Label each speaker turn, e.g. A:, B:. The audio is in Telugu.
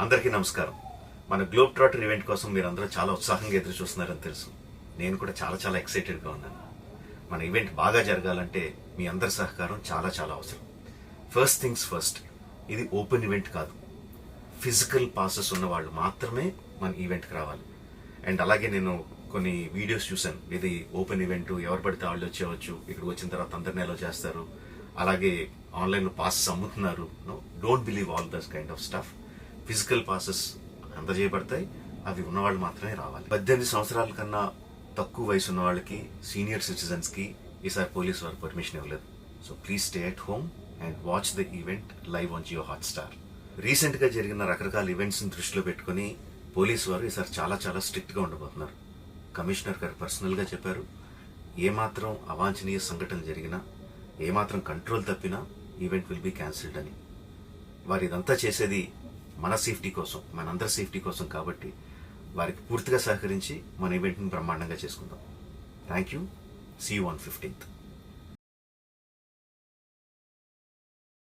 A: అందరికీ నమస్కారం. మన గ్లోబ్ ట్రాటర్ ఈవెంట్ కోసం మీరు అందరూ చాలా ఉత్సాహంగా ఎదురు చూస్తున్నారని తెలుసు. నేను కూడా చాలా చాలా ఎక్సైటెడ్గా ఉన్నాను. మన ఈవెంట్ బాగా జరగాలంటే మీ అందరి సహకారం చాలా చాలా అవసరం. ఫస్ట్ థింగ్స్ ఫస్ట్ ఇది ఓపెన్ ఈవెంట్ కాదు. ఫిజికల్ పాసెస్ ఉన్న వాళ్ళు మాత్రమే మన ఈవెంట్కి రావాలి. అండ్ అలాగే నేను కొన్ని వీడియోస్ చూశాను. ఇది ఓపెన్ ఈవెంట్ ఎవరు పడితే వాళ్ళు వచ్చేవచ్చు ఇక్కడికి వచ్చిన తర్వాత అందరిని ఎలా చేస్తారు. అలాగే ఆన్లైన్లో పాసెస్ అమ్ముతున్నారు. Don't believe all this kind of stuff physical passes అందజేయబడతాయి. అవి ఉన్నవాళ్ళు మాత్రమే రావాలి. పద్దెనిమిది సంవత్సరాల కన్నా తక్కువ వయసు ఉన్న వాళ్ళకి సీనియర్ సిటిజన్స్కి ఈసారి పోలీస్ వారు పర్మిషన్ ఇవ్వలేదు. So please stay at home and watch the event live on Jio Hotstar రీసెంట్గా జరిగిన రకరకాల ఈవెంట్స్ని దృష్టిలో పెట్టుకుని పోలీస్ వారు ఈసారి చాలా చాలా స్ట్రిక్ట్గా ఉండబోతున్నారు. కమిషనర్ గారు పర్సనల్గా చెప్పారు ఏమాత్రం అవాంఛనీయ సంఘటన జరిగినా ఏమాత్రం కంట్రోల్ తప్పినా ఈవెంట్ విల్ బి క్యాన్సిల్డ్ అని. వారు ఇదంతా చేసేది మన సేఫ్టీ కోసం మనందరి సేఫ్టీ కోసం కాబట్టి వారికి పూర్తిగా సహకరించి మన ఈవెంట్ని బ్రహ్మాండంగా చేసుకుందాం. Thank you see one fifteenth